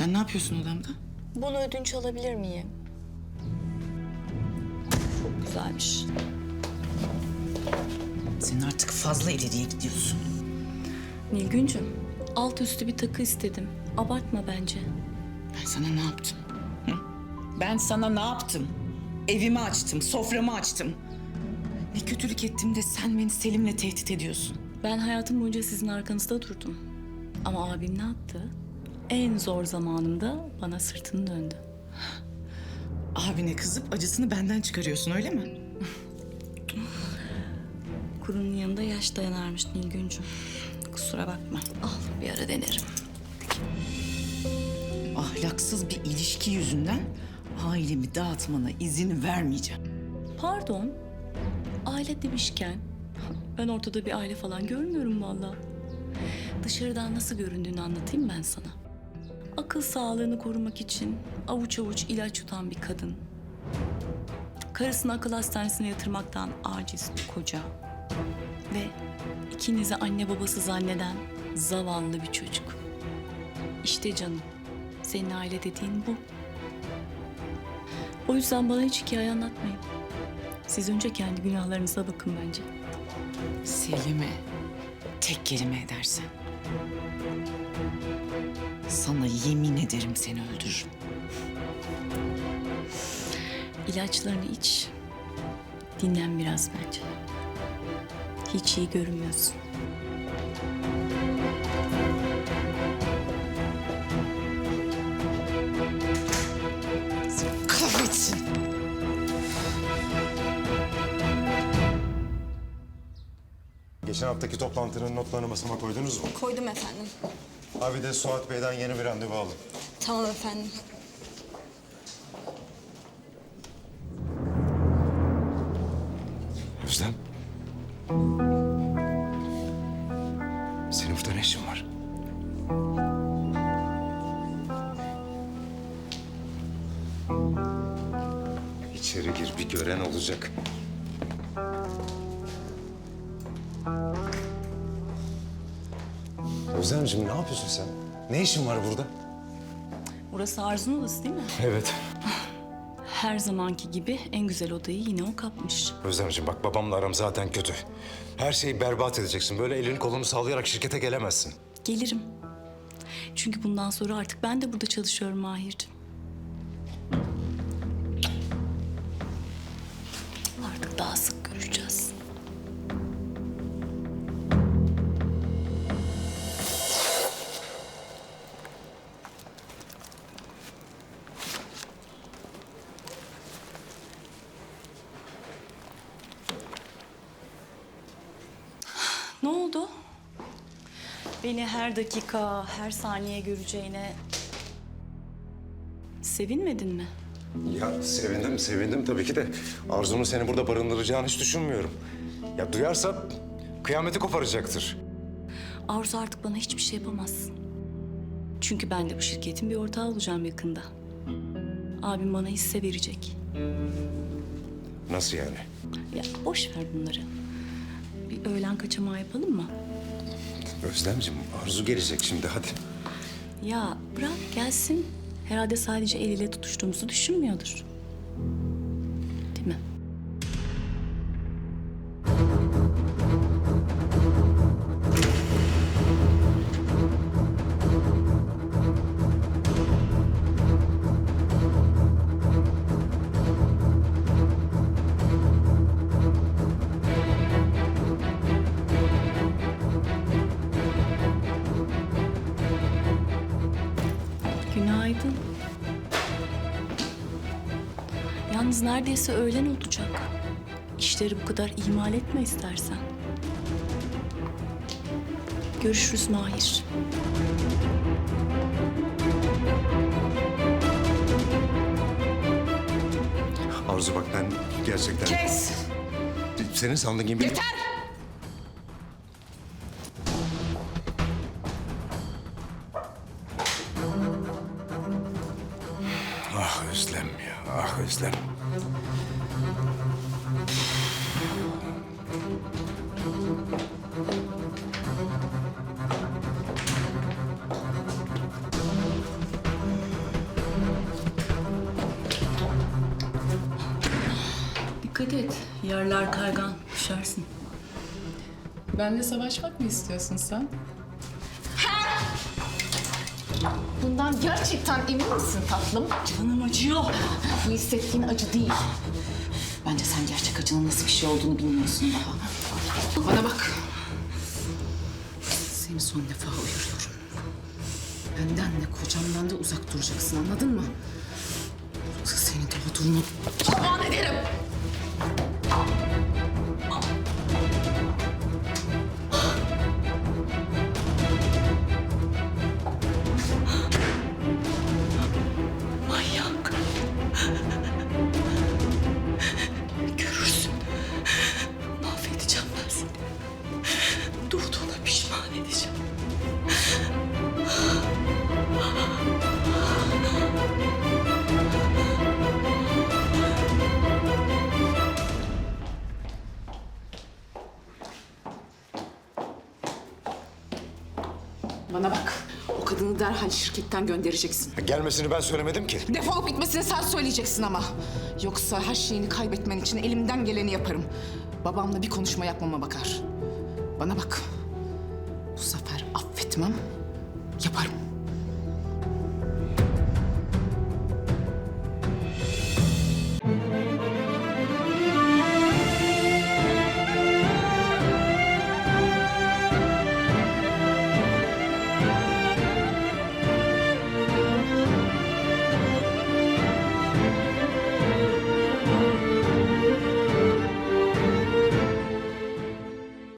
Sen ne yapıyorsun odamda? Bunu ödünç alabilir miyim? Çok güzelmiş. Sen artık fazla ileriye gidiyorsun. Nilgüncüm, alt üstü bir takı istedim. Abartma bence. Ben sana ne yaptım? Hı? Ben sana ne yaptım? Evimi açtım, soframı açtım. Ne kötülük ettim de sen beni Selim'le tehdit ediyorsun. Ben hayatım boyunca sizin arkanızda durdum. Ama abim ne yaptı? En zor zamanımda bana sırtını döndü. Abine kızıp acısını benden çıkarıyorsun öyle mi? Kurunun yanında yaş dayanarmış Nilgüncüm. Kusura bakma. Al bir ara denerim. Ahlaksız bir ilişki yüzünden ailemi dağıtmana izin vermeyeceğim. Pardon. Aile demişken ben ortada bir aile falan görmüyorum vallahi. Dışarıdan nasıl göründüğünü anlatayım ben sana. Akıl sağlığını korumak için avuç avuç ilaç yutan bir kadın. Karısını akıl hastanesine yatırmaktan aciz bir koca. Ve ikinizi anne babası zanneden zavallı bir çocuk. İşte canım, senin aile dediğin bu. O yüzden bana hiç hikaye anlatmayın. Siz önce kendi günahlarınıza bakın bence. Selim'e tek kelime edersen sana yemin ederim seni öldürürüm. İlaçlarını iç. Dinlen biraz bence. Hiç iyi görünmüyorsun. Kahretsin. Geçen haftaki toplantının notlarını masama koydunuz mu? Koydum efendim. Abi de Suat Bey'den yeni bir randevu aldım. Tamam efendim. Özlem. Senin burada ne işin var? İçeri gir bir gören olacak. Özlemciğim ne yapıyorsun sen? Ne işin var burada? Burası Arzu'nun odası değil mi? Evet. Her zamanki gibi en güzel odayı yine o kapmış. Özlemciğim bak babamla aram zaten kötü. Her şeyi berbat edeceksin. Böyle elini kolunu sallayarak şirkete gelemezsin. Gelirim. Çünkü bundan sonra artık ben de burada çalışıyorum Mahir'cim. Beni her dakika, her saniye göreceğine sevinmedin mi? Ya sevindim, sevindim tabii ki de Arzu'nun seni burada barındıracağını hiç düşünmüyorum. Ya duyarsa kıyameti koparacaktır. Arzu artık bana hiçbir şey yapamaz. Çünkü ben de bu şirketin bir ortağı olacağım yakında. Abim bana hisse verecek. Nasıl yani? Ya boş ver bunları. Bir öğlen kaçamağı yapalım mı? Özlemciğim Arzu gelecek şimdi hadi. Ya bırak gelsin. Herhalde sadece el ile tutuştuğumuzu düşünmüyordur. Değil mi? Günaydın. Yalnız neredeyse öğlen olacak. İşleri bu kadar ihmal etme istersen. Görüşürüz Mahir. Arzu bak ben gerçekten... Kes! Senin sandığın gibi... Yeter! Özlem ya, ah Özlem. Dikkat et, yerler kaygan, düşersin. Benle savaşmak mı istiyorsun sen? Bundan gerçekten emin misin tatlım? Canım acıyor. Bu hissettiğin acı değil. Bence sen gerçek acının nasıl bir şey olduğunu bilmiyorsun daha. Bana bak. Seni son defa uyarıyorum. Benden de kocamdan da uzak duracaksın anladın mı? Yoksa seni doğduğunu Aman ederim. Derhal şirketten göndereceksin. Gelmesini ben söylemedim ki. Defolup gitmesini sen söyleyeceksin ama. Yoksa her şeyini kaybetmen için elimden geleni yaparım. Babamla bir konuşma yapmama bakar. Bana bak. Bu sefer affetmem. Yaparım.